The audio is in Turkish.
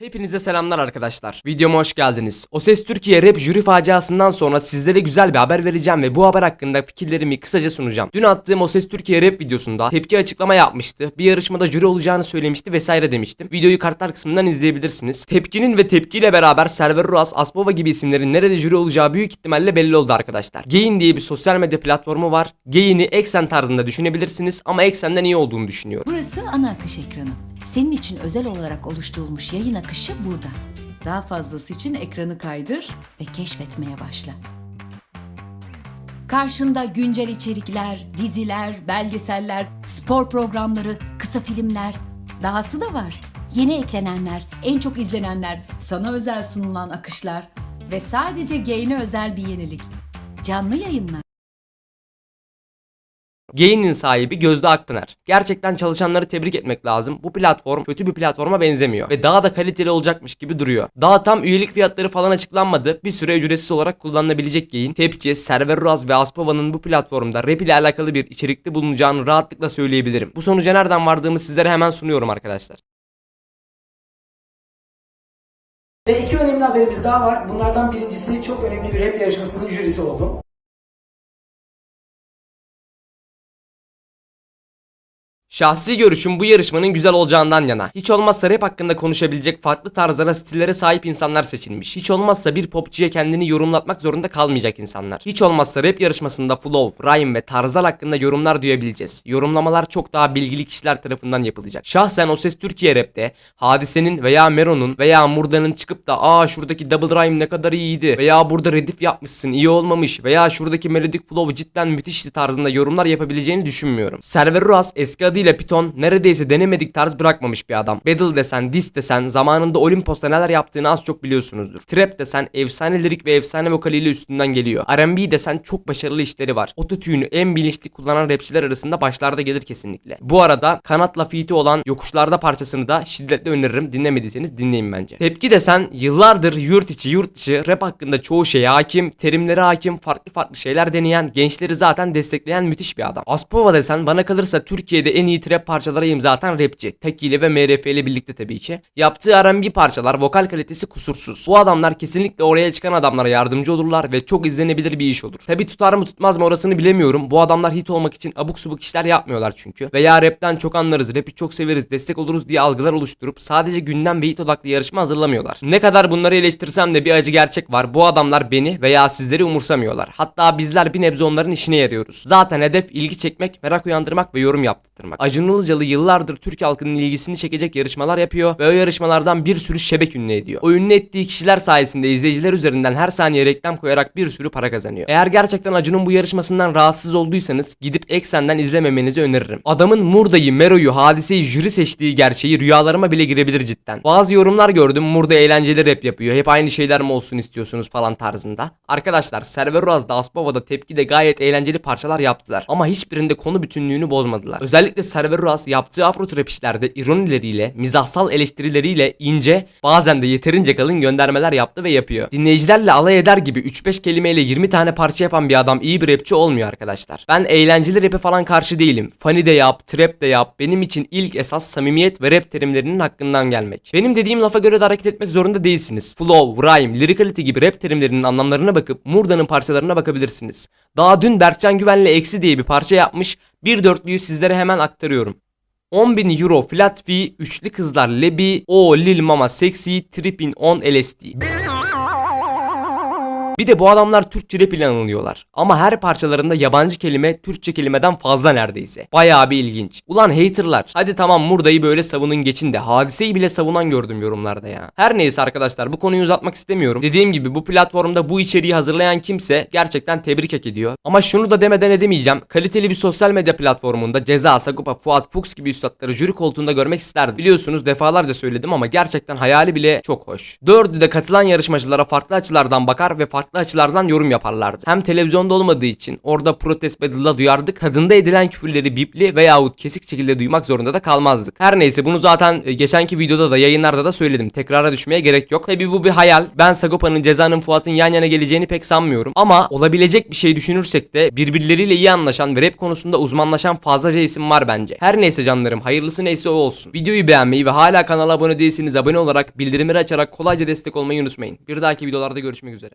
Hepinize selamlar arkadaşlar. Videoma hoş geldiniz. O Ses Türkiye Rap jüri faciasından sonra sizlere güzel bir haber vereceğim ve bu haber hakkında fikirlerimi kısaca sunacağım. Dün attığım O Ses Türkiye Rap videosunda tepki açıklama yapmıştı. Bir yarışmada jüri olacağını söylemişti vesaire demiştim. Videoyu kartlar kısmından izleyebilirsiniz. Tepkinin ve tepkiyle beraber Server Ruas, Aspova gibi isimlerin nerede jüri olacağı büyük ihtimalle belli oldu arkadaşlar. Gain diye bir sosyal medya platformu var. Gain'i Exen tarzında düşünebilirsiniz ama Exen'den iyi olduğunu düşünüyorum. Burası ana akış ekranı. Senin için özel olarak oluşturulmuş yayın akışı burada. Daha fazlası için ekranı kaydır ve keşfetmeye başla. Karşında güncel içerikler, diziler, belgeseller, spor programları, kısa filmler, dahası da var. Yeni eklenenler, en çok izlenenler, sana özel sunulan akışlar ve sadece Gain'e özel bir yenilik. Canlı yayınlar. Gain'in sahibi Gözde Akpınar. Gerçekten çalışanları tebrik etmek lazım. Bu platform kötü bir platforma benzemiyor ve daha da kaliteli olacakmış gibi duruyor. Daha tam üyelik fiyatları falan açıklanmadı. Bir süre ücretsiz olarak kullanılabilecek Gain. Tepki, Server Ruaz ve Aspova'nın bu platformda rap ile alakalı bir içerikte bulunacağını rahatlıkla söyleyebilirim. Bu sonuca nereden vardığımı sizlere hemen sunuyorum arkadaşlar. Ve iki önemli haberimiz daha var. Bunlardan birincisi çok önemli bir rap yarışmasının jürisi oldum. Şahsi görüşüm bu yarışmanın güzel olacağından yana. Hiç olmazsa rap hakkında konuşabilecek farklı tarzlara, stillere sahip insanlar seçilmiş. Hiç olmazsa bir popçuya kendini yorumlatmak zorunda kalmayacak insanlar. Hiç olmazsa rap yarışmasında flow, rhyme ve tarzlar hakkında yorumlar duyabileceğiz. Yorumlamalar çok daha bilgili kişiler tarafından yapılacak. Şahsen O Ses Türkiye Rap'te Hadise'nin veya Mero'nun veya Murda'nın çıkıp da aa şuradaki double rhyme ne kadar iyiydi veya burada redif yapmışsın iyi olmamış veya şuradaki melodik flow cidden müthişti tarzında yorumlar yapabileceğini düşünmüyorum. Server Ruas eski adıyla Python neredeyse denemedik tarz bırakmamış bir adam. Battle desen, diss desen zamanında Olimpos'ta neler yaptığını az çok biliyorsunuzdur. Trap desen efsane lirik ve efsane vokaliyle üstünden geliyor. R&B desen çok başarılı işleri var. Ototune'u en bilinçli kullanan rapçiler arasında başlarda gelir kesinlikle. Bu arada kanatla feat'i olan Yokuşlarda parçasını da şiddetle öneririm. Dinlemediyseniz dinleyin bence. Tepki desen yıllardır yurt içi yurt dışı rap hakkında çoğu şeye hakim, terimlere hakim, farklı farklı şeyler deneyen, gençleri zaten destekleyen müthiş bir adam. Aspova desen bana kalırsa Türkiye'de en iyi trap parçalara imza atan rapçi. İle ve MRF ile birlikte tabii ki. Yaptığı R&B parçalar vokal kalitesi kusursuz. Bu adamlar kesinlikle oraya çıkan adamlara yardımcı olurlar ve çok izlenebilir bir iş olur. Tabi tutar mı tutmaz mı orasını bilemiyorum. Bu adamlar hit olmak için abuk subuk işler yapmıyorlar çünkü. Veya rapten çok anlarız, rapi çok severiz, destek oluruz diye algılar oluşturup sadece gündem ve hit odaklı yarışma hazırlamıyorlar. Ne kadar bunları eleştirsem de bir acı gerçek var. Bu adamlar beni veya sizleri umursamıyorlar. Hatta bizler bir nebze onların işine yarıyoruz. Zaten hedef ilgi çekmek, merak uyandırmak ve yorum yaptırmak. Acun Ilıcalı yıllardır Türk halkının ilgisini çekecek yarışmalar yapıyor ve o yarışmalardan bir sürü şebek ünlü ediyor. O ünlü ettiği kişiler sayesinde izleyiciler üzerinden her saniye reklam koyarak bir sürü para kazanıyor. Eğer gerçekten Acun'un bu yarışmasından rahatsız olduysanız gidip Eksen'den izlememenizi öneririm. Adamın Murda'yı, Mero'yu, Hadise'yi jüri seçtiği gerçeği rüyalarıma bile girebilir cidden. Bazı yorumlar gördüm Murda eğlenceli rap yapıyor. Hep aynı şeyler mi olsun istiyorsunuz falan tarzında. Arkadaşlar Server Uraz'da Aspova'da tepki de gayet eğlenceli parçalar yaptılar. Ama hiçbirinde konu bütünlüğünü bozmadılar. Özellikle Server Uraz yaptığı afro trap işlerde ironileriyle, mizahsal eleştirileriyle ince, bazen de yeterince kalın göndermeler yaptı ve yapıyor. Dinleyicilerle alay eder gibi 3-5 kelimeyle 20 tane parça yapan bir adam iyi bir rapçi olmuyor arkadaşlar. Ben eğlenceli rap'e falan karşı değilim. Funny de yap, trap de yap. Benim için ilk esas samimiyet ve rap terimlerinin hakkından gelmek. Benim dediğim lafa göre de hareket etmek zorunda değilsiniz. Flow, rhyme, lyricality gibi rap terimlerinin anlamlarına bakıp Murda'nın parçalarına bakabilirsiniz. Daha dün Berkcan Güven'le Eksi diye bir parça yapmış. Bir dörtlüyü sizlere hemen aktarıyorum. 10.000 euro flat fee, üçlü kızlar Lebi, o Lil Mama Sexy, Trippin on LSD. Bir de bu adamlar Türkçe rap ile anılıyorlar. Ama her parçalarında yabancı kelime Türkçe kelimeden fazla neredeyse. Bayağı bir ilginç. Ulan haterlar. Hadi tamam Murda'yı böyle savunun geçin de hadiseyi bile savunan gördüm yorumlarda ya. Her neyse arkadaşlar bu konuyu uzatmak istemiyorum. Dediğim gibi bu platformda bu içeriği hazırlayan kimse gerçekten tebrik hak ediyor. Ama şunu da demeden edemeyeceğim. Kaliteli bir sosyal medya platformunda Ceza, Sagopa, Fuat, Fuchs gibi üstadları jüri koltuğunda görmek isterdim. Biliyorsunuz defalarca söyledim ama gerçekten hayali bile çok hoş. Dördü de katılan yarışmacılara farklı açılardan bakar ve farklı farklı açılardan yorum yaparlardı. Hem televizyonda olmadığı için orada protest battle'da duyardık. Tadında edilen küfürleri bipli veyahut kesik şekilde duymak zorunda da kalmazdık. Her neyse bunu zaten e, geçenki videoda da yayınlarda da söyledim. Tekrara düşmeye gerek yok. Tabi bu bir hayal. Ben Sagopa'nın Ceza'nın Fuat'ın yan yana geleceğini pek sanmıyorum. Ama olabilecek bir şey düşünürsek de birbirleriyle iyi anlaşan ve rap konusunda uzmanlaşan fazlaca isim var bence. Her neyse canlarım hayırlısı neyse o olsun. Videoyu beğenmeyi ve hala kanala abone değilseniz abone olarak bildirimleri açarak kolayca destek olmayı unutmayın. Bir dahaki videolarda görüşmek üzere.